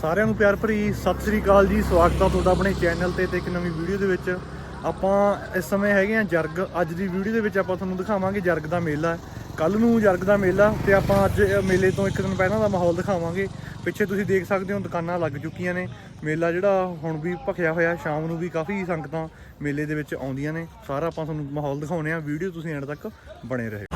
ਸਾਰਿਆਂ ਨੂੰ ਪਿਆਰ ਭਰੀ ਸਤਿ ਸ੍ਰੀ ਅਕਾਲ ਜੀ। ਸਵਾਗਤ ਆ ਤੁਹਾਡਾ ਆਪਣੇ ਚੈਨਲ ਤੇ ਤੇ ਇੱਕ ਨਵੀਂ ਵੀਡੀਓ ਦੇ ਵਿੱਚ। ਆਪਾਂ ਇਸ ਸਮੇਂ ਹੈਗੇ ਆ ਜਰਗ। ਅੱਜ ਦੀ ਵੀਡੀਓ ਦੇ ਵਿੱਚ ਆਪਾਂ ਤੁਹਾਨੂੰ ਦਿਖਾਵਾਂਗੇ ਜਰਗ ਦਾ ਮੇਲਾ। ਕੱਲ ਨੂੰ ਜਰਗ ਦਾ ਮੇਲਾ ਤੇ ਆਪਾਂ ਅੱਜ ਮੇਲੇ ਤੋਂ ਇੱਕ ਦਿਨ ਪਹਿਲਾਂ ਦਾ ਮਾਹੌਲ ਦਿਖਾਵਾਂਗੇ। ਪਿੱਛੇ ਤੁਸੀਂ ਦੇਖ ਸਕਦੇ ਹੋ ਦੁਕਾਨਾਂ ਲੱਗ ਚੁੱਕੀਆਂ ਨੇ। ਮੇਲਾ ਜਿਹੜਾ ਹੁਣ ਵੀ ਭਖਿਆ ਹੋਇਆ, ਸ਼ਾਮ ਨੂੰ ਵੀ ਕਾਫੀ ਸੰਗਤਾਂ ਮੇਲੇ ਦੇ ਵਿੱਚ ਆਉਂਦੀਆਂ ਨੇ। ਸਾਰਾ ਆਪਾਂ ਤੁਹਾਨੂੰ ਮਾਹੌਲ ਦਿਖਾਉਣੇ ਆ। ਵੀਡੀਓ ਤੁਸੀਂ ਐਂਡ ਤੱਕ ਬਣੇ ਰਹੇ।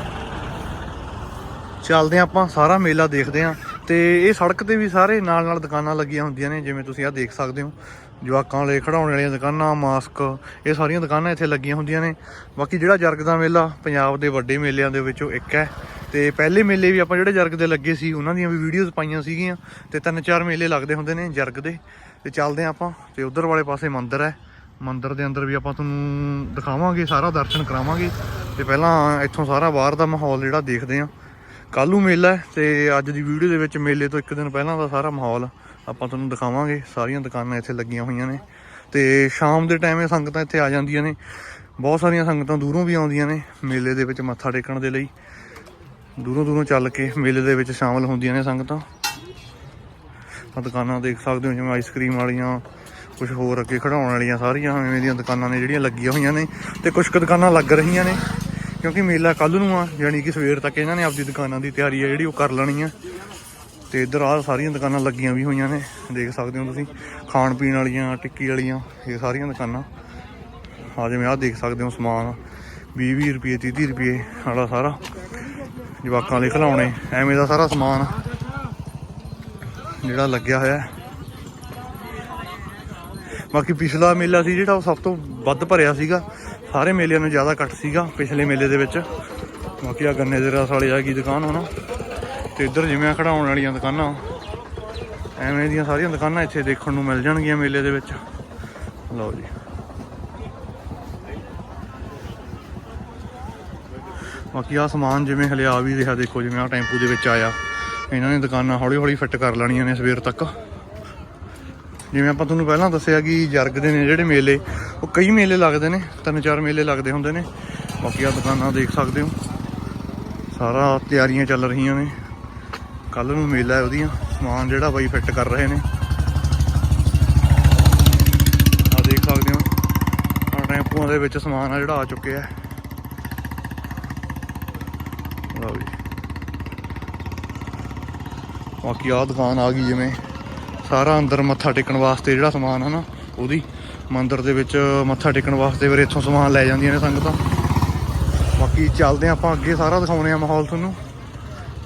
ਚੱਲਦੇ ਹਾਂ ਆਪਾਂ, ਸਾਰਾ ਮੇਲਾ ਦੇਖਦੇ ਹਾਂ। ਤੇ ਇਹ ਸੜਕ ਤੇ ਵੀ ਸਾਰੇ ਨਾਲ ਨਾਲ ਦੁਕਾਨਾਂ ਲੱਗੀਆਂ ਹੁੰਦੀਆਂ ਨੇ, ਜਿਵੇਂ ਤੁਸੀਂ ਆਹ ਦੇਖ ਸਕਦੇ ਹੋ। ਜਵਾਕਾਂ ਲਈ ਖੜਾਉਣ ਵਾਲੀਆਂ ਦੁਕਾਨਾਂ, ਮਾਸਕ, ਇਹ ਸਾਰੀਆਂ ਦੁਕਾਨਾਂ ਇੱਥੇ ਲੱਗੀਆਂ ਹੁੰਦੀਆਂ ਨੇ। ਬਾਕੀ ਜਿਹੜਾ ਜਰਗ ਦਾ ਮੇਲਾ, ਪੰਜਾਬ ਦੇ ਵੱਡੇ ਮੇਲਿਆਂ ਦੇ ਵਿੱਚੋਂ ਇੱਕ ਹੈ। ਤੇ ਪਹਿਲੇ ਮੇਲੇ ਵੀ ਆਪਾਂ ਜਿਹੜੇ ਜਰਗ ਦੇ ਲੱਗੇ ਸੀ, ਉਹਨਾਂ ਦੀਆਂ ਵੀ ਵੀਡੀਓਜ਼ ਪਾਈਆਂ ਸੀਗੀਆਂ। ਤੇ ਤਿੰਨ ਚਾਰ ਮੇਲੇ ਲੱਗਦੇ ਹੁੰਦੇ ਨੇ ਜਰਗ ਦੇ। ਤੇ ਚੱਲਦੇ ਹਾਂ ਆਪਾਂ, ਤੇ ਉਧਰ ਵਾਲੇ ਪਾਸੇ ਮੰਦਿਰ ਹੈ। ਮੰਦਿਰ ਦੇ ਅੰਦਰ ਵੀ ਆਪਾਂ ਤੁਹਾਨੂੰ ਦਿਖਾਵਾਂਗੇ, ਸਾਰਾ ਦਰਸ਼ਨ ਕਰਾਵਾਂਗੇ। ਤੇ ਪਹਿਲਾਂ ਇੱਥੋਂ ਸਾਰਾ ਬਾਹਰ ਦਾ ਮਾਹੌਲ ਜਿਹੜਾ ਦੇਖਦੇ ਹਾਂ। ਕੱਲ੍ਹ ਨੂੰ ਮੇਲਾ ਹੈ ਤੇ ਅੱਜ ਦੀ ਵੀਡੀਓ ਦੇ ਵਿੱਚ ਮੇਲੇ ਤੋਂ ਇੱਕ ਦਿਨ ਪਹਿਲਾਂ ਦਾ ਸਾਰਾ ਮਾਹੌਲ ਆਪਾਂ ਤੁਹਾਨੂੰ ਦਿਖਾਵਾਂਗੇ। ਸਾਰੀਆਂ ਦੁਕਾਨਾਂ ਇੱਥੇ ਲੱਗੀਆਂ ਹੋਈਆਂ ਨੇ ਤੇ ਸ਼ਾਮ ਦੇ ਟਾਈਮ ਸੰਗਤਾਂ ਇੱਥੇ ਆ ਜਾਂਦੀਆਂ ਨੇ। ਬਹੁਤ ਸਾਰੀਆਂ ਸੰਗਤਾਂ ਦੂਰੋਂ ਵੀ ਆਉਂਦੀਆਂ ਨੇ ਮੇਲੇ ਦੇ ਵਿੱਚ ਮੱਥਾ ਟੇਕਣ ਦੇ ਲਈ। ਦੂਰੋਂ ਦੂਰੋਂ ਚੱਲ ਕੇ ਮੇਲੇ ਦੇ ਵਿੱਚ ਸ਼ਾਮਲ ਹੁੰਦੀਆਂ ਨੇ ਸੰਗਤਾਂ। ਆ ਦੁਕਾਨਾਂ ਦੇਖ ਸਕਦੇ ਹੋ ਜਿਵੇਂ ਆਈਸਕ੍ਰੀਮ ਵਾਲੀਆਂ ਕੁਝ ਹੋਰ ਅੱਗੇ ਖੜਾਉਣ ਵਾਲੀਆਂ ਸਾਰੀਆਂ ਐਵੇਂ ਦੀਆਂ ਦੁਕਾਨਾਂ ਨੇ ਜਿਹੜੀਆਂ ਲੱਗੀਆਂ ਹੋਈਆਂ ਨੇ ਤੇ ਕੁਝ ਕੁ ਦੁਕਾਨਾਂ ਲੱਗ ਰਹੀਆਂ ਨੇ। ਕਿਉਂਕਿ ਮੇਲਾ ਕੱਲ ਨੂੰ ਆ, ਯਾਨੀ ਕਿ ਸਵੇਰ ਤੱਕ ਇਹਨਾਂ ਨੇ ਆਪਦੀ ਦੁਕਾਨਾਂ ਦੀ ਤਿਆਰੀ ਆ ਜਿਹੜੀ ਉਹ ਕਰ ਲੈਣੀ ਆ। ਤੇ ਇੱਧਰ ਆ ਸਾਰੀਆਂ ਦੁਕਾਨਾਂ ਲੱਗੀਆਂ ਵੀ ਹੋਈਆਂ ਨੇ, ਦੇਖ ਸਕਦੇ ਹੋ ਤੁਸੀਂ, ਖਾਣ ਪੀਣ ਵਾਲੀਆਂ, ਟਿੱਕੀ ਵਾਲੀਆਂ, ਇਹ ਸਾਰੀਆਂ ਦੁਕਾਨਾਂ। ਆ ਜਿਵੇਂ ਆਹ ਦੇਖ ਸਕਦੇ ਹੋ ਸਮਾਨ 20 20 ਰੁਪਏ 30 30 ਰੁਪਏ ਵਾਲਾ ਸਾਰਾ, ਜਵਾਕਾਂ ਲਈ ਖਿਲਾਉਣੇ ਐਵੇਂ ਦਾ ਸਾਰਾ ਸਮਾਨ ਜਿਹੜਾ ਲੱਗਿਆ ਹੋਇਆ। ਬਾਕੀ ਪਿਛਲਾ ਮੇਲਾ ਸੀ ਜਿਹੜਾ ਉਹ ਸਭ ਤੋਂ ਵੱਧ ਭਰਿਆ ਸੀਗਾ। ਸਾਰੇ ਮੇਲਿਆਂ ਨੂੰ ਜ਼ਿਆਦਾ ਘੱਟ ਸੀਗਾ ਪਿਛਲੇ ਮੇਲੇ ਦੇ ਵਿੱਚ। ਬਾਕੀ ਆ ਗੰਨੇ ਦੇ ਰਸ ਵਾਲੀ ਆ ਗਈ ਦੁਕਾਨ ਹੋਣਾ ਤੇ ਇੱਧਰ ਜਿਵੇਂ ਆਹ ਖੜਾਉਣ ਵਾਲੀਆਂ ਦੁਕਾਨਾਂ। ਐਵੇਂ ਦੀਆਂ ਸਾਰੀਆਂ ਦੁਕਾਨਾਂ ਇੱਥੇ ਦੇਖਣ ਨੂੰ ਮਿਲ ਜਾਣਗੀਆਂ ਮੇਲੇ ਦੇ ਵਿੱਚ। ਲਓ ਜੀ। ਬਾਕੀ ਆ ਸਮਾਨ ਜਿਵੇਂ ਹਲੇ ਆ ਵੀ ਰਿਹਾ, ਦੇਖੋ ਜਿਵੇਂ ਆ ਟੈਂਪੂ ਦੇ ਵਿੱਚ ਆਇਆ। ਇਹਨਾਂ ਨੇ ਦੁਕਾਨਾਂ ਹੌਲੀ ਹੌਲੀ ਫਿੱਟ ਕਰ ਲੈਣੀਆਂ ਨੇ ਸਵੇਰ ਤੱਕ। ਜਿਵੇਂ ਆਪਾਂ ਤੁਹਾਨੂੰ ਪਹਿਲਾਂ ਦੱਸਿਆ ਕਿ ਜਰਗ ਦੇ ਨੇ ਜਿਹੜੇ ਮੇਲੇ ਉਹ ਕਈ ਮੇਲੇ ਲੱਗਦੇ ਨੇ, ਤਿੰਨ ਚਾਰ ਮੇਲੇ ਲੱਗਦੇ ਹੁੰਦੇ ਨੇ। ਬਾਕੀ ਆ ਦੁਕਾਨਾਂ ਦੇਖ ਸਕਦੇ ਹੋ। ਸਾਰਾ ਤਿਆਰੀਆਂ ਚੱਲ ਰਹੀਆਂ ਨੇ। ਕੱਲ ਨੂੰ ਮੇਲਾ ਹੈ ਉਹਦੀਆਂ। ਸਮਾਨ ਜਿਹੜਾ ਬਾਈ ਫਿੱਟ ਕਰ ਰਹੇ ਨੇ। ਆ ਦੇਖ ਸਕਦੇ ਹੋ। ਆ ਟੈਂਪੂਆਂ ਦੇ ਵਿੱਚ ਸਮਾਨ ਆ ਜਿਹੜਾ ਆ ਚੁੱਕਿਆ ਹੈ। ਲਓ ਜੀ। ਬਾਕੀ ਆ ਦੁਕਾਨ ਆ ਗਈ ਜਿਵੇਂ ਸਾਰਾ ਅੰਦਰ ਮੱਥਾ ਟੇਕਣ ਵਾਸਤੇ ਜਿਹੜਾ ਸਮਾਨ ਹੈ ਨਾ, ਉਹਦੀ। ਮੰਦਿਰ ਦੇ ਵਿੱਚ ਮੱਥਾ ਟੇਕਣ ਵਾਸਤੇ ਫਿਰ ਇੱਥੋਂ ਸਮਾਨ ਲੈ ਜਾਂਦੀਆਂ ਨੇ ਸੰਗਤਾਂ। ਬਾਕੀ ਚੱਲਦੇ ਹਾਂ ਆਪਾਂ ਅੱਗੇ, ਸਾਰਾ ਦਿਖਾਉਨੇ ਆ ਮਾਹੌਲ ਤੁਹਾਨੂੰ।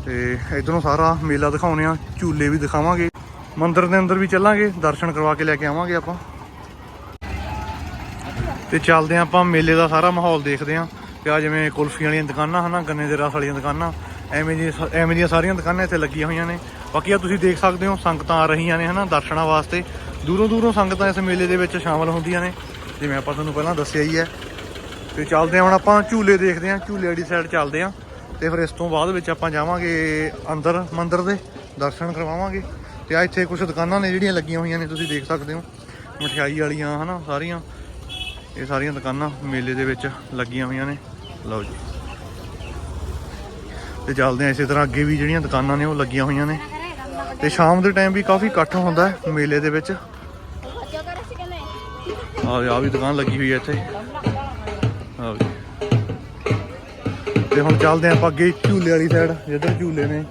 ਤੇ ਇਧਰੋਂ ਸਾਰਾ ਮੇਲਾ ਦਿਖਾਉਨੇ ਆ, ਝੂਲੇ ਵੀ ਦਿਖਾਵਾਂਗੇ। ਮੰਦਿਰ ਦੇ ਅੰਦਰ ਵੀ ਚੱਲਾਂਗੇ, ਦਰਸ਼ਨ ਕਰਵਾ ਕੇ ਲੈ ਕੇ ਆਵਾਂਗੇ ਆਪਾਂ। ਤੇ ਚੱਲਦੇ ਹਾਂ ਆਪਾਂ ਮੇਲੇ ਦਾ ਸਾਰਾ ਮਾਹੌਲ ਦੇਖਦੇ ਹਾਂ ਤੇ ਆ ਜਿਵੇਂ ਕੁਲਫੀ ਵਾਲੀਆਂ ਦੁਕਾਨਾਂ ਹਨਾ, ਗੰਨੇ ਦੇ ਰਸ ਵਾਲੀਆਂ ਦੁਕਾਨਾਂ, ਐਵੇਂ ਦੀ ਐਵੇਂ ਦੀਆਂ ਸਾਰੀਆਂ ਦੁਕਾਨਾਂ ਇੱਥੇ ਲੱਗੀਆਂ ਹੋਈਆਂ ਨੇ। ਬਾਕੀ ਆ ਤੁਸੀਂ ਦੇਖ ਸਕਦੇ ਹੋ, ਸੰਗਤਾਂ ਆ ਰਹੀਆਂ ਨੇ ਹਨਾ, ਦਰਸ਼ਨਾਂ ਵਾਸਤੇ। ਦੂਰੋਂ ਦੂਰੋਂ ਸੰਗਤਾਂ ਇਸ ਮੇਲੇ ਦੇ ਵਿੱਚ ਸ਼ਾਮਲ ਹੁੰਦੀਆਂ ਨੇ। ਜਿਵੇਂ ਆਪਾਂ ਤੁਹਾਨੂੰ ਪਹਿਲਾਂ ਦੱਸਿਆ ਹੀ ਹੈ। ਤੇ ਚੱਲਦੇ ਹਾਂ ਹੁਣ ਆਪਾਂ ਝੂਲੇ ਦੇਖਦੇ ਹਾਂ। ਝੂਲੇ ਵਾਲੀ ਸਾਈਡ ਚੱਲਦੇ ਹਾਂ। ਤੇ ਫਿਰ ਇਸ ਤੋਂ ਬਾਅਦ ਵਿੱਚ ਆਪਾਂ ਜਾਵਾਂਗੇ ਅੰਦਰ ਮੰਦਿਰ ਦੇ ਦਰਸ਼ਨ ਕਰਵਾਵਾਂਗੇ। ਤੇ ਆ ਇੱਥੇ ਕੁਝ ਦੁਕਾਨਾਂ ਨੇ ਜਿਹੜੀਆਂ ਲੱਗੀਆਂ ਹੋਈਆਂ ਨੇ, ਤੁਸੀਂ ਦੇਖ ਸਕਦੇ ਹੋ। ਮਠਿਆਈ ਵਾਲੀਆਂ, ਹਨਾ, ਸਾਰੀਆਂ। ਇਹ ਸਾਰੀਆਂ ਦੁਕਾਨਾਂ ਮੇਲੇ ਦੇ ਵਿੱਚ ਲੱਗੀਆਂ ਹੋਈਆਂ ਨੇ। ਲਓ ਜੀ। ਤੇ ਚੱਲਦੇ ਆ ਇਸੇ ਤਰ੍ਹਾਂ ਅੱਗੇ ਵੀ ਜਿਹੜੀਆਂ ਦੁਕਾਨਾਂ ਨੇ, ਉਹ ਲੱਗੀਆਂ ਹੋਈਆਂ ਨੇ। ਤੇ ਸ਼ਾਮ ਦੇ ਟਾਈਮ ਵੀ ਕਾਫੀ ਇਕੱਠ ਹੁੰਦਾ ਹੈ ਮੇਲੇ ਦੇ ਵਿੱਚ। ਆਹ ਆ ਵੀ ਦੁਕਾਨ ਲੱਗੀ ਹੋਈ ਹੈ ਇੱਥੇ। ਆਹ ਜੀ। ਤੇ ਹੁਣ ਚੱਲਦੇ ਆ ਆਪਾਂ ਅੱਗੇ ਝੂਲੇ ਵਾਲੀ ਸਾਈਡ ਜਿੱਧਰ ਝੂਲੇ ਨੇ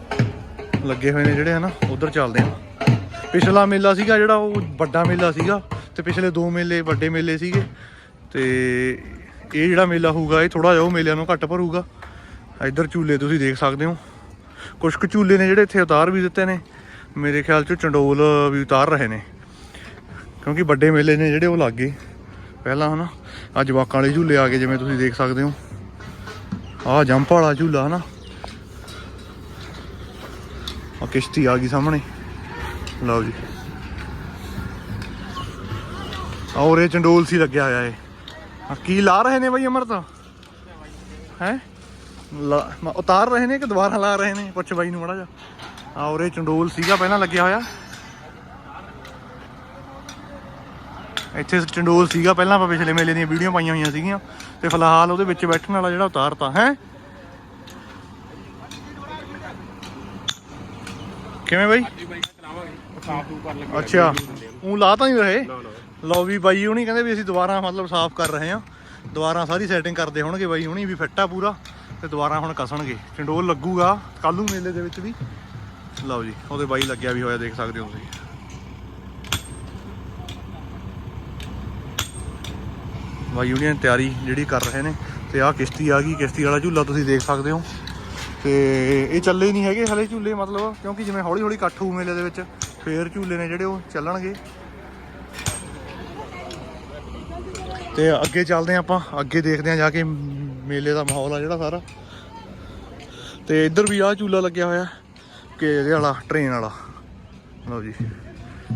ਲੱਗੇ ਹੋਏ ਨੇ ਜਿਹੜੇ, ਹਨਾ, ਉਧਰ ਚੱਲਦੇ ਆ। ਪਿਛਲਾ ਮੇਲਾ ਸੀਗਾ ਜਿਹੜਾ, ਉਹ ਵੱਡਾ ਮੇਲਾ ਸੀਗਾ, ਤੇ ਪਿਛਲੇ ਦੋ ਮੇਲੇ ਵੱਡੇ ਮੇਲੇ ਸੀਗੇ। ਤੇ ਇਹ ਜਿਹੜਾ ਮੇਲਾ ਹੋਊਗਾ, ਇਹ ਥੋੜਾ ਜਿਹਾ ਉਹ ਮੇਲਿਆਂ ਨੂੰ ਘੱਟ ਭਰੂਗਾ। ਇੱਧਰ ਝੂਲੇ ਤੁਸੀਂ ਦੇਖ ਸਕਦੇ ਹੋ। ਕੁਝ ਕੁ ਝੂਲੇ ਨੇ ਜਿਹੜੇ ਇੱਥੇ ਉਤਾਰ ਵੀ ਦਿੱਤੇ ਨੇ। ਮੇਰੇ ਖਿਆਲ ਚ ਚੰਡੋਲ ਵੀ ਉਤਾਰ ਰਹੇ ਨੇ। ਕਿਉਂਕਿ ਵੱਡੇ ਮੇਲੇ ਨੇ ਜਿਹੜੇ ਉਹ ਲੱਗ ਗਏ। ਪਹਿਲਾਂ ਹਨਾ ਆ ਜਵਾਕਾਂ ਵਾਲੇ ਝੂਲੇ ਆ ਗਏ ਜਿਵੇਂ ਤੁਸੀਂ ਦੇਖ ਸਕਦੇ ਹੋ। ਆਹ ਜੰਪ ਵਾਲਾ ਝੂਲਾ ਹਨਾ। ਆ ਕਿਸ਼ਤੀ ਆ ਗਈ ਸਾਹਮਣੇ। ਲਓ ਜੀ। ਔਰ ਇਹ ਚੰਡੋਲ ਸੀ ਲੱਗਿਆ ਹੋਇਆ ਏ ਆ ਕੀ ਲਾ ਰਹੇ ਨੇ ਬਈ ਅਮਰਤ? ਹੈ? ਉਤਾਰ ਰਹੇ ਨੇ ਕਿ ਦੁਬਾਰਾ ਲਾ ਰਹੇ ਨੇ? ਪੁੱਛ ਬਾਈ ਨੂੰ ਮੜਾ ਜਾ ਆ ਔਰ ਇਹ ਚੰਡੋਲ ਸੀਗਾ, ਪਹਿਲਾਂ ਲੱਗਿਆ ਹੋਇਆ। ਇੱਥੇ ਚੰਡੋਲ ਸੀਗਾ ਪਹਿਲਾਂ ਆਪਾਂ ਪਿਛਲੇ ਮੇਲੇ ਦੀਆਂ ਵੀਡੀਓ ਪਾਈਆਂ ਹੋਈਆਂ ਸੀਗੀਆਂ। ਤੇ ਫਿਲਹਾਲ ਉਹਦੇ ਵਿੱਚ ਬੈਠਣ ਵਾਲਾ ਜਿਹੜਾ ਉਤਾਰਤਾ ਹੈ? ਕਿਵੇਂ ਬਾਈ? ਅੱਛਾ ਉਹ ਲਾ ਤਾਂ ਨਹੀਂ ਰਹੇ? ਲਓ ਵੀ ਬਾਈ ਹੁਣੀ ਕਹਿੰਦੇ ਵੀ ਅਸੀਂ ਦੁਬਾਰਾ ਮਤਲਬ ਸਾਫ਼ ਕਰ ਰਹੇ ਹਾਂ। ਦੁਬਾਰਾ ਸਾਰੀ ਸੈਟਿੰਗ ਕਰਦੇ ਹੋਣਗੇ ਬਾਈ ਹੁਣੀ ਵੀ ਫਿੱਟ ਆ ਪੂਰਾ ਤੇ ਦੁਬਾਰਾ ਹੁਣ ਕਸਣਗੇ। ਚੰਡੋਲ ਲੱਗੂਗਾ ਕੱਲ ਮੇਲੇ ਦੇ ਵਿੱਚ ਵੀ। ਲਓ ਜੀ ਉਹਦੇ ਬਾਈ ਲੱਗਿਆ ਵੀ ਹੋਇਆ ਦੇਖ ਸਕਦੇ ਹੋ ਤੁਸੀਂ। ਬਾਈ ਯੂਨੀਅਨ ਤਿਆਰੀ ਜਿਹੜੀ ਕਰ ਰਹੇ ਨੇ ਤੇ ਆਹ ਕਿਸ਼ਤੀ ਆ ਗਈ, ਕਿਸ਼ਤੀ ਵਾਲਾ ਝੂਲਾ ਤੁਸੀਂ ਦੇਖ ਸਕਦੇ ਹੋ। ਤੇ ਇਹ ਚੱਲੇ ਨਹੀਂ ਹੈਗੇ ਹਲੇ ਝੂਲੇ ਮਤਲਬ, ਕਿਉਂਕਿ ਜਿਵੇਂ ਹੌਲੀ ਹੌਲੀ ਇਕੱਠ ਹੋਊ ਮੇਲੇ ਦੇ ਵਿੱਚ, ਫੇਰ ਝੂਲੇ ਨੇ ਜਿਹੜੇ ਉਹ ਚੱਲਣਗੇ। ਤੇ ਅੱਗੇ ਚੱਲਦੇ ਹਾਂ ਆਪਾਂ, ਅੱਗੇ ਦੇਖਦੇ ਹਾਂ ਜਾ ਕੇ ਮੇਲੇ ਦਾ ਮਾਹੌਲ ਆ ਜਿਹੜਾ ਸਾਰਾ। ਤੇ ਇੱਧਰ ਵੀ ਆਹ ਝੂਲਾ ਲੱਗਿਆ ਹੋਇਆ, ਕਿ ਇਹਦੇ ਵਾਲਾ ਟ੍ਰੇਨ ਵਾਲਾ। ਲਓ ਜੀ।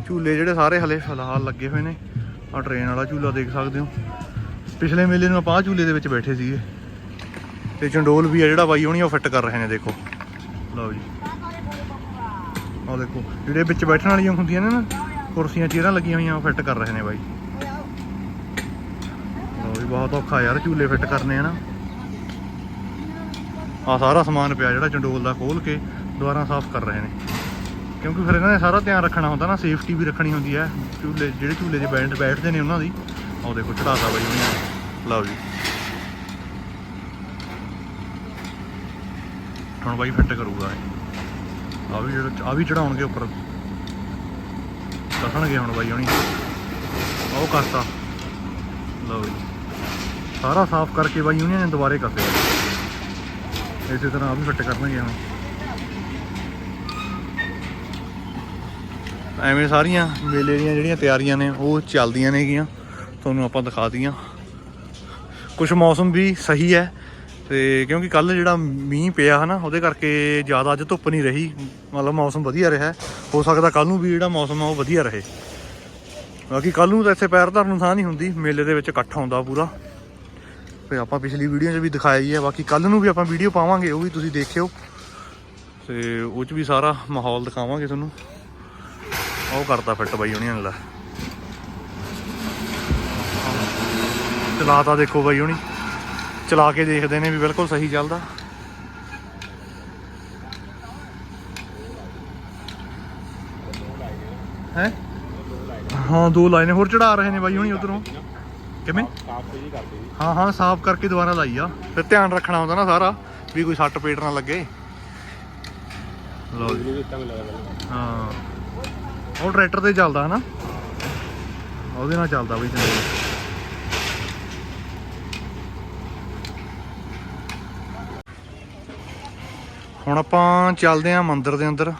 ਝੂਲੇ ਜਿਹੜੇ ਸਾਰੇ ਹਲੇ ਫਿਲਹਾਲ ਲੱਗੇ ਹੋਏ ਨੇ ਆ ਟ੍ਰੇਨ ਵਾਲਾ ਝੂਲਾ ਦੇਖ ਸਕਦੇ ਹੋ। ਪਿਛਲੇ ਮੇਲੇ ਨੂੰ ਆਪਾਂ ਆਹ ਝੂਲੇ ਦੇ ਵਿੱਚ ਬੈਠੇ ਸੀਗੇ। ਤੇ ਚੰਡੋਲ ਵੀ ਆ, ਜਿਹੜਾ ਬਾਈ ਹੋਣੀ ਉਹ ਫਿੱਟ ਕਰ ਰਹੇ ਨੇ, ਦੇਖੋ। ਲਓ ਜੀ। ਆਹ ਦੇਖੋ, ਜਿਹੜੇ ਵਿੱਚ ਬੈਠਣ ਵਾਲੀਆਂ ਹੁੰਦੀਆਂ ਨੇ ਨਾ, ਕੁਰਸੀਆਂ, ਚੇਅਰਾਂ ਲੱਗੀਆਂ ਹੋਈਆਂ, ਉਹ ਫਿੱਟ ਕਰ ਰਹੇ ਨੇ ਬਾਈ। ਲਓ ਜੀ, ਬਹੁਤ ਔਖਾ ਯਾਰ ਝੂਲੇ ਫਿੱਟ ਕਰਨੇ ਆ ਨਾ ਆ ਸਾਰਾ ਸਮਾਨ ਪਿਆ ਜਿਹੜਾ ਚੰਡੋਲ ਦਾ ਖੋਲ ਕੇ ਦੁਬਾਰਾ ਸਾਫ਼ ਕਰ ਰਹੇ ਨੇ। ਕਿਉਂਕਿ ਫਿਰ ਇਹਨਾਂ ਨੇ ਸਾਰਾ ਧਿਆਨ ਰੱਖਣਾ ਹੁੰਦਾ ਨਾ ਸੇਫਟੀ ਵੀ ਰੱਖਣੀ ਹੁੰਦੀ ਹੈ। ਝੂਲੇ, ਜਿਹੜੇ ਝੂਲੇ 'ਚ ਬੈਠ ਬੈਠਦੇ ਨੇ ਉਹਨਾਂ ਦੀ, ਆਹ ਦੇਖੋ ਚੜਾਤਾ ਬਾਈ ਉਹਨਾਂ ਨੇ ਲਓ ਜੀ। ਹੁਣ ਬਾਈ ਫਿੱਟ ਕਰੂਗਾ ਇਹ। ਆ ਵੀ ਜਿਹੜਾ ਆ ਵੀ ਚੜਾਉਣਗੇ ਉੱਪਰ। ਦੱਸਣਗੇ ਹੁਣ ਬਾਈ ਹੁਣੀ। ਉਹ ਕਰਤਾ। ਲਓ ਜੀ। ਸਾਰਾ ਸਾਫ਼ ਕਰਕੇ ਬਾਈ ਉਹਨੇ ਨੇ ਦੁਬਾਰੇ ਕਰਦੇ ਇਸੇ ਤਰ੍ਹਾਂ ਆ ਵੀ ਫਿੱਟ ਕਰਨਗੇ ਹੁਣ। ਐਵੇਂ ਸਾਰੀਆਂ ਮੇਲੇ ਦੀਆਂ ਜਿਹੜੀਆਂ ਤਿਆਰੀਆਂ ਨੇ, ਉਹ ਚੱਲਦੀਆਂ ਨੇਗੀਆਂ। ਤੁਹਾਨੂੰ ਆਪਾਂ ਦਿਖਾ ਦਈਆਂ। ਕੁਝ ਮੌਸਮ ਵੀ ਸਹੀ ਹੈ ਤੇ ਕਿਉਂਕਿ ਕੱਲ ਜਿਹੜਾ ਮੀਂਹ ਪਿਆ ਹਨਾ, ਉਹਦੇ ਕਰਕੇ ਜ਼ਿਆਦਾ ਅੱਜ ਧੁੱਪ ਨਹੀਂ ਰਹੀ, ਮਤਲਬ ਮੌਸਮ ਵਧੀਆ ਰਿਹਾ। ਹੋ ਸਕਦਾ ਕੱਲ ਨੂੰ ਵੀ ਜਿਹੜਾ ਮੌਸਮ ਆ ਉਹ ਵਧੀਆ ਰਹੇ। ਬਾਕੀ ਕੱਲ ਨੂੰ ਤਾਂ ਇੱਥੇ ਪੈਰ ਧਰਨ ਨੂੰ ਥਾਂ ਨਹੀਂ ਹੁੰਦੀ, ਮੇਲੇ ਦੇ ਵਿੱਚ ਇਕੱਠ ਹੁੰਦਾ ਪੂਰਾ। ਤੇ ਆਪਾਂ ਪਿਛਲੀ ਵੀਡੀਓ 'ਚ ਵੀ ਦਿਖਾਈ ਹੈ, ਬਾਕੀ ਕੱਲ ਨੂੰ ਵੀ ਆਪਾਂ ਵੀਡੀਓ ਪਾਵਾਂਗੇ, ਉਹ ਵੀ ਤੁਸੀਂ ਦੇਖਿਓ। ਤੇ ਉਹ 'ਚ ਵੀ ਸਾਰਾ ਮਾਹੌਲ ਦਿਖਾਵਾਂਗੇ ਤੁਹਾਨੂੰ। ਉਹ ਕਰਤਾ ਫਿੱਟ ਬਾਈ ਹੁਣੀ ਅਗਲਾ। ਚਲਾਤਾ ਦੇਖੋ ਬਾਈ ਹੁਣੀ। ਚਲਾ ਕੇ ਦੇਖਦੇ ਨੇ ਵੀ ਬਿਲਕੁਲ ਸਹੀ ਚੱਲਦਾ। ਹੈ? ਹਾਂ, ਦੋ ਲਾਈਨੇ ਹੋਰ ਚੜਾ ਰਹੇ ਨੇ ਬਾਈ ਹੁਣੀ ਉਧਰੋਂ। ਕਿਵੇਂ? ਹਾਂ ਹਾਂ, ਸਾਫ਼ ਕਰਕੇ ਦੁਬਾਰਾ ਲਾਈ ਆ। ਫਿਰ ਧਿਆਨ ਰੱਖਣਾ ਹੁੰਦਾ ਨਾ ਸਾਰਾ, ਵੀ ਕੋਈ ਸੱਟ ਪੇਟ ਨਾ ਲੱਗੇ। ਲਓ ਜੀ। ਹਾਂ। ਉਹ ਟਰੈਕਟਰ ਤੇ ਚੱਲਦਾ ਹਨਾ। ਉਹਦੇ ਨਾਲ ਚੱਲਦਾ ਬਈ ਚੰਡੀਗੜ੍ਹ ਹੁਣ ਆਪਾਂ ਚੱਲਦੇ ਆਂ ਮੰਦਿਰ ਦੇ ਅੰਦਰ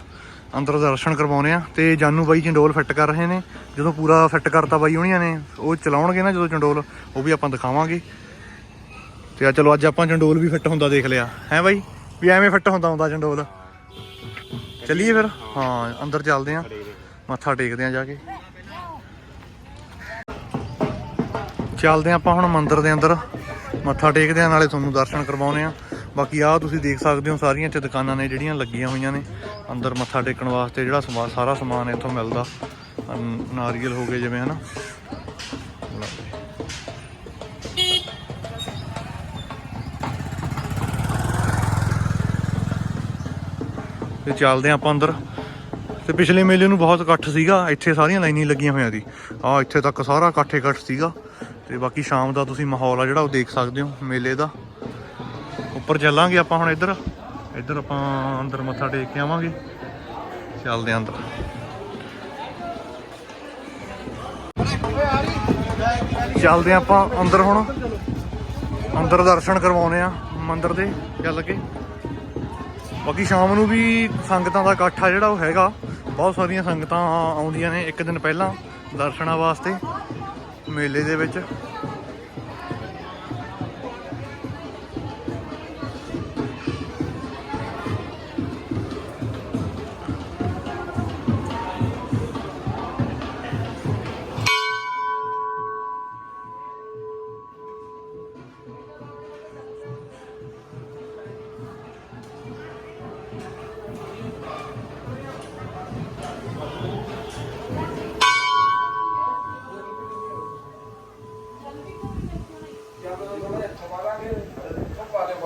ਅੰਦਰ ਦਰਸ਼ਨ ਕਰਵਾਉਣੇ ਆ ਤੇ ਜਾਨੂ ਬਾਈ ਚੰਡੋਲ ਫਿੱਟ ਕਰ ਰਹੇ ਨੇ। ਜਦੋਂ ਪੂਰਾ ਫਿੱਟ ਕਰਤਾ ਬਾਈ ਹੋਣੀਆਂ ਨੇ, ਉਹ ਚਲਾਉਣਗੇ ਨਾ ਜਦੋਂ ਚੰਡੋਲ, ਉਹ ਵੀ ਆਪਾਂ ਦਿਖਾਵਾਂਗੇ। ਤੇ ਆ ਚਲੋ ਅੱਜ ਆਪਾਂ ਚੰਡੋਲ ਵੀ ਫਿੱਟ ਹੁੰਦਾ ਦੇਖ ਲਿਆ। ਹੈ ਬਾਈ? ਵੀ ਐਵੇਂ ਫਿੱਟ ਹੁੰਦਾ ਹੁੰਦਾ ਚੰਡੋਲ। ਚੱਲੀਏ ਫਿਰ? ਹਾਂ, ਅੰਦਰ ਚੱਲਦੇ ਆਂ ਮੱਥਾ ਟੇਕਦੇ ਆਂ ਜਾ ਕੇ। ਚੱਲਦੇ ਆਂ ਆਪਾਂ ਹੁਣ ਮੰਦਿਰ ਦੇ ਅੰਦਰ। ਮੱਥਾ ਟੇਕਦੇ ਆਂ ਨਾਲੇ ਤੁਹਾਨੂੰ ਦਰਸ਼ਨ ਕਰਵਾਉਨੇ ਆ ਬਾਕੀ ਆਹ ਤੁਸੀਂ ਦੇਖ ਸਕਦੇ ਹੋ ਸਾਰੀਆਂ ਇੱਥੇ ਦੁਕਾਨਾਂ ਨੇ, ਜਿਹੜੀਆਂ ਲੱਗੀਆਂ ਹੋਈਆਂ ਨੇ। ਅੰਦਰ ਮੱਥਾ ਟੇਕਣ ਵਾਸਤੇ ਜਿਹੜਾ ਸਮਾਨ, ਸਾਰਾ ਸਮਾਨ ਇੱਥੋਂ ਮਿਲਦਾ। ਨਾਰੀਅਲ ਹੋ ਗਏ ਜਿਵੇਂ, ਹਨਾ। ਲਓ ਜੀ। ਤੇ ਚੱਲਦੇ ਆਂ ਆਪਾਂ ਅੰਦਰ। ਤੇ ਪਿਛਲੇ ਮੇਲੇ ਨੂੰ ਬਹੁਤ ਇਕੱਠ ਸੀਗਾ। ਇੱਥੇ ਸਾਰੀਆਂ ਲਾਈਨਾਂ ਲੱਗੀਆਂ ਹੋਈਆਂ ਸੀ। ਆ ਇੱਥੇ ਤੱਕ ਸਾਰਾ ਇਕੱਠੇ ਇਕੱਠ ਸੀਗਾ। ਤੇ ਬਾਕੀ ਸ਼ਾਮ ਦਾ ਤੁਸੀਂ ਮਾਹੌਲ ਆ ਜਿਹੜਾ, ਉਹ ਦੇਖ ਸਕਦੇ ਹੋ ਮੇਲੇ ਦਾ। ਉੱਪਰ ਚੱਲਾਂਗੇ ਆਪਾਂ ਹੁਣ ਇੱਧਰ। ਇੱਧਰ ਆਪਾਂ ਅੰਦਰ ਮੱਥਾ ਟੇਕ ਕੇ ਆਵਾਂਗੇ। ਚੱਲਦੇ ਆਂ ਅੰਦਰ। ਚੱਲਦੇ ਆਂ ਆਪਾਂ ਅੰਦਰ ਹੁਣ। ਅੰਦਰ ਦਰਸ਼ਨ ਕਰਵਾਉਨੇ ਆ ਮੰਦਿਰ ਦੇ ਚੱਲ ਕੇ। ਬਾਕੀ ਸ਼ਾਮ ਨੂੰ ਵੀ ਸੰਗਤਾਂ ਦਾ ਇਕੱਠ ਆ ਜਿਹੜਾ ਉਹ ਹੈਗਾ। ਬਹੁਤ ਸਾਰੀਆਂ ਸੰਗਤਾਂ ਆਉਂਦੀਆਂ ਨੇ ਇੱਕ ਦਿਨ ਪਹਿਲਾਂ ਦਰਸ਼ਨਾਂ ਵਾਸਤੇ ਮੇਲੇ ਦੇ ਵਿੱਚ।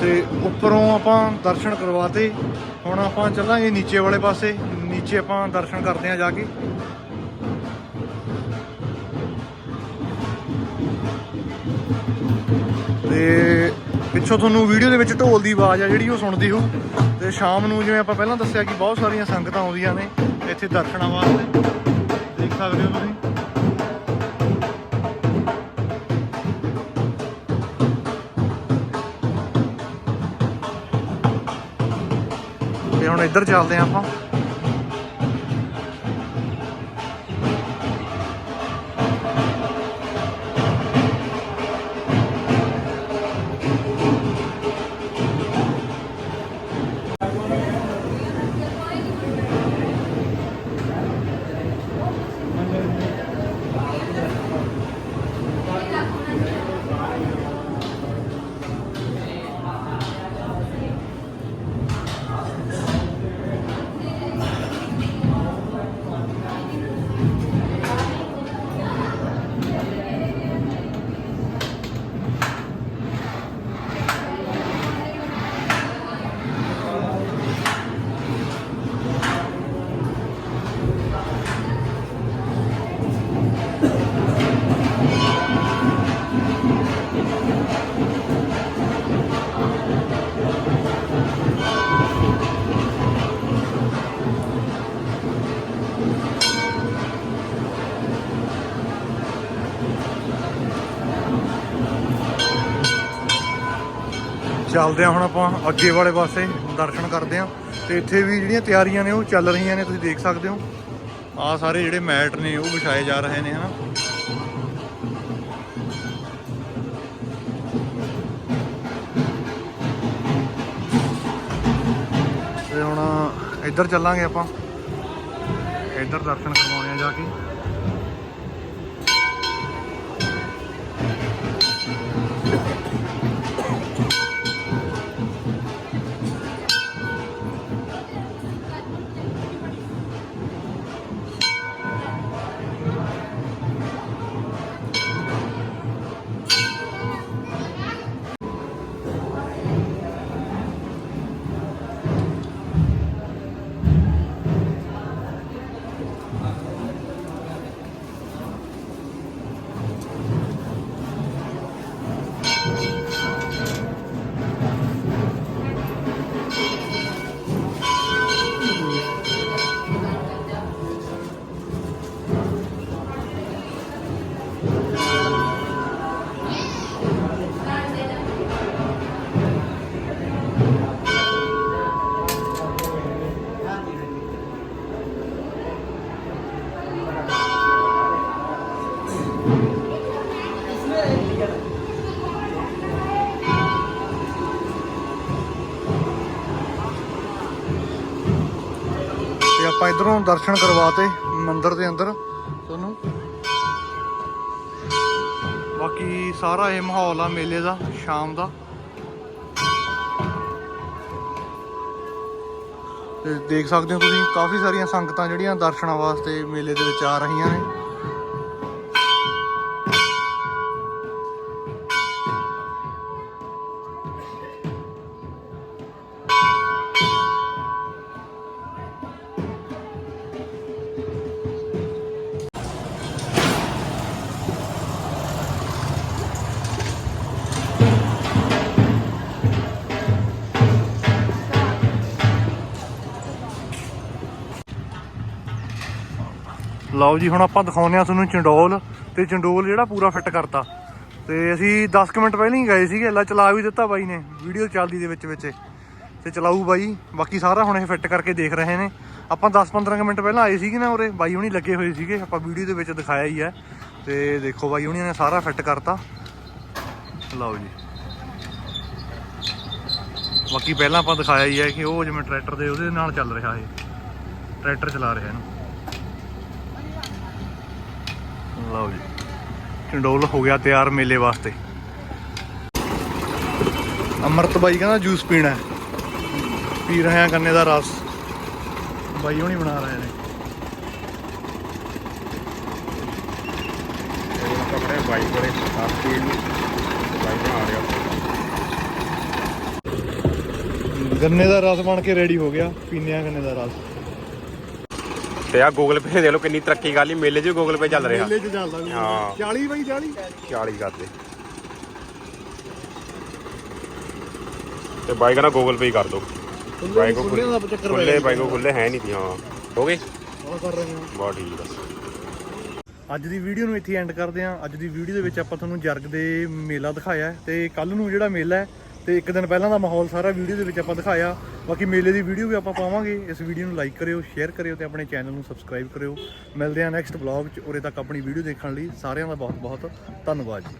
ਤੇ ਉੱਪਰੋਂ ਆਪਾਂ ਦਰਸ਼ਨ ਕਰਵਾਤੇ। ਹੁਣ ਆਪਾਂ ਚੱਲਾਂਗੇ ਨੀਚੇ ਵਾਲੇ ਪਾਸੇ। ਨੀਚੇ ਆਪਾਂ ਦਰਸ਼ਨ ਕਰਦੇ ਹਾਂ ਜਾ ਕੇ। ਤੇ ਪਿੱਛੋਂ ਤੁਹਾਨੂੰ ਵੀਡੀਓ ਦੇ ਵਿੱਚ ਢੋਲ ਦੀ ਆਵਾਜ਼ ਆ ਜਿਹੜੀ ਉਹ ਸੁਣਦੀ ਹੋ ਤੇ ਸ਼ਾਮ ਨੂੰ ਜਿਵੇਂ ਆਪਾਂ ਪਹਿਲਾਂ ਦੱਸਿਆ ਕਿ ਬਹੁਤ ਸਾਰੀਆਂ ਸੰਗਤਾਂ ਆਉਂਦੀਆਂ ਨੇ ਇੱਥੇ ਦਰਸ਼ਨਾਂ ਵਾਸਤੇ। ਦੇਖ ਸਕਦੇ ਹੋ ਤੁਸੀਂ। ਤੇ ਹੁਣ ਇੱਧਰ ਚੱਲਦੇ ਹਾਂ ਆਪਾਂ। ਚੱਲਦੇ ਹਾਂ ਹੁਣ ਆਪਾਂ ਅੱਗੇ ਵਾਲੇ ਪਾਸੇ ਦਰਸ਼ਨ ਕਰਦੇ ਹਾਂ। ਤੇ ਇੱਥੇ ਵੀ ਜਿਹੜੀਆਂ ਤਿਆਰੀਆਂ ਨੇ, ਉਹ ਚੱਲ ਰਹੀਆਂ ਨੇ, ਤੁਸੀਂ ਦੇਖ ਸਕਦੇ ਹੋ। ਆਹ ਸਾਰੇ ਜਿਹੜੇ ਮੈਟ ਨੇ, ਉਹ ਵਿਛਾਏ ਜਾ ਰਹੇ ਨੇ, ਹਨਾ। ਤੇ ਹੁਣ ਇੱਧਰ ਚੱਲਾਂਗੇ ਆਪਾਂ। ਇੱਧਰ ਦਰਸ਼ਨ ਕਰਵਾਉਣੇ ਆ ਜਾ ਕੇ। ਇਧਰੋਂ ਦਰਸ਼ਨ ਕਰਵਾਤੇ ਮੰਦਿਰ ਦੇ ਅੰਦਰ ਤੁਹਾਨੂੰ। ਬਾਕੀ ਸਾਰਾ ਇਹ ਮਾਹੌਲ ਆ ਮੇਲੇ ਦਾ, ਸ਼ਾਮ ਦਾ। ਤੇ ਦੇਖ ਸਕਦੇ ਹੋ ਤੁਸੀਂ, ਕਾਫੀ ਸਾਰੀਆਂ ਸੰਗਤਾਂ ਜਿਹੜੀਆਂ ਦਰਸ਼ਨਾਂ ਵਾਸਤੇ ਮੇਲੇ ਦੇ ਵਿੱਚ ਆ ਰਹੀਆਂ ਨੇ। ਲਓ ਜੀ, ਹੁਣ ਆਪਾਂ ਦਿਖਾਉਂਦੇ ਆ ਤੁਹਾਨੂੰ ਚੰਡੋਲ ਤੇ ਚੰਡੋਲ ਜਿਹੜਾ ਪੂਰਾ ਫਿੱਟ ਕਰਤਾ। ਤੇ ਅਸੀਂ 10 ਕੁ ਮਿੰਟ ਪਹਿਲਾਂ ਹੀ ਗਏ ਸੀਗੇ ਲਾ ਚਲਾ ਵੀ ਦਿੱਤਾ ਬਾਈ ਨੇ ਵੀਡੀਓ ਚੱਲਦੀ ਦੇ ਵਿੱਚ ਵਿੱਚ। ਤੇ ਚਲਾਊ ਬਾਈ, ਬਾਕੀ ਸਾਰਾ ਹੁਣ ਇਹ ਫਿੱਟ ਕਰਕੇ ਦੇਖ ਰਹੇ ਨੇ। ਆਪਾਂ 10-15 ਮਿੰਟ ਪਹਿਲਾਂ ਆਏ ਸੀਗੇ ਨਾ ਉਰੇ, ਬਾਈ ਹੁਣੀ ਲੱਗੇ ਹੋਏ ਸੀਗੇ, ਆਪਾਂ ਵੀਡੀਓ ਦੇ ਵਿੱਚ ਦਿਖਾਇਆ ਹੀ ਹੈ। ਤੇ ਦੇਖੋ ਬਾਈ ਹੁਣੀ ਨੇ ਸਾਰਾ ਫਿੱਟ ਕਰਤਾ। ਲਓ ਜੀ। ਬਾਕੀ ਪਹਿਲਾਂ ਆਪਾਂ ਦਿਖਾਇਆ ਹੀ ਹੈ ਕਿ ਉਹ ਜਿਵੇਂ ਟਰੈਕਟਰ ਦੇ ਉਹਦੇ ਨਾਲ ਚੱਲ ਰਿਹਾ ਇਹ। ਟਰੈਕਟਰ ਚਲਾ ਰਿਹਾ ਇਹਨੂੰ। ਲਓ ਜੀ। ਚੰਡੋਲ ਹੋ ਗਿਆ ਤਿਆਰ ਮੇਲੇ ਵਾਸਤੇ। ਅਮਰਤ ਬਾਈ ਕਹਿੰਦਾ ਜੂਸ ਪੀਣਾ ਹੈ। ਪੀ ਰਹੇ ਆ ਗੰਨੇ ਦਾ ਰਸ। ਬਾਈ ਹੁਣੀ ਬਣਾ ਰਹੇ ਨੇ। ਕੱਪੜੇ ਬਾਈ ਕੋਲੇ ਸਾਫੀ ਨੂੰ ਬਾਈ ਬਣਾ ਰਿਹਾ ਗੰਨੇ ਦਾ ਰਸ ਬਣ ਕੇ ਰੈਡੀ ਹੋ ਗਿਆ। ਪੀਨੇ ਆ ਗੰਨੇ ਦਾ ਰਸ। ਤੇ ਆ ਗੂਗਲ ਪੇ ਦੇ ਲੋ ਕਿੰਨੀ ਤਰੱਕੀ ਕਰ ਲਈ ਮੇਲੇ 'ਚ ਗੂਗਲ ਪੇ ਚੱਲ ਰਿਹਾ। ਮੇਲੇ 'ਚ ਚੱਲਦਾ ਹਾਂ। 40 ਬਾਈ 40 40 ਕਰਦੇ ਤੇ ਬਾਈ ਕਹਿੰਦਾ ਗੂਗਲ ਪੇ ਹੀ ਕਰ ਦੋ। ਬਾਈ ਕੋ ਖੁੱਲੇ ਦਾ ਚੱਕਰ ਪੈ ਖੁੱਲੇ ਗਿਆ। ਬਾਈ ਕੋ ਖੁੱਲੇ ਹੈ ਨਹੀਂ ਸੀ ਹਾਂ ਹੋ ਗਏ? ਉਹ ਕਰ ਰਹੇ ਹਾਂ। ਬਹੁਤ ਠੀਕ ਆ। ਅੱਜ ਦੀ ਵੀਡੀਓ ਨੂੰ ਇੱਥੇ ਐਂਡ ਕਰਦੇ ਹਾਂ। ਅੱਜ ਦੀ ਵੀਡੀਓ ਦੇ ਵਿੱਚ ਆਪਾਂ ਤੁਹਾਨੂੰ ਜਰਗ ਦੇ ਮੇਲਾ ਦਿਖਾਇਆ ਹੈ ਤੇ ਕੱਲ ਨੂੰ ਜਿਹੜਾ ਮੇਲਾ ਹੈ ਤੇ ਇੱਕ ਦਿਨ ਪਹਿਲਾਂ ਦਾ ਮਾਹੌਲ ਸਾਰਾ ਵੀਡੀਓ ਦੇ ਵਿੱਚ ਆਪਾਂ ਦਿਖਾਇਆ। ਬਾਕੀ ਮੇਲੇ ਦੀ ਵੀਡੀਓ ਵੀ ਆਪਾਂ ਪਾਵਾਂਗੇ। ਇਸ ਵੀਡੀਓ ਨੂੰ ਲਾਈਕ ਕਰਿਓ ਸ਼ੇਅਰ ਕਰਿਓ ਤੇ ਆਪਣੇ ਚੈਨਲ ਨੂੰ ਸਬਸਕ੍ਰਾਈਬ ਕਰਿਓ। ਮਿਲਦੇ ਹਾਂ ਨੈਕਸਟ ਵਲੌਗ 'ਚ। ਉਰੇ ਤੱਕ ਆਪਣੀ ਵੀਡੀਓ ਦੇਖਣ ਲਈ ਸਾਰਿਆਂ ਦਾ ਬਹੁਤ ਬਹੁਤ ਧੰਨਵਾਦ ਜੀ।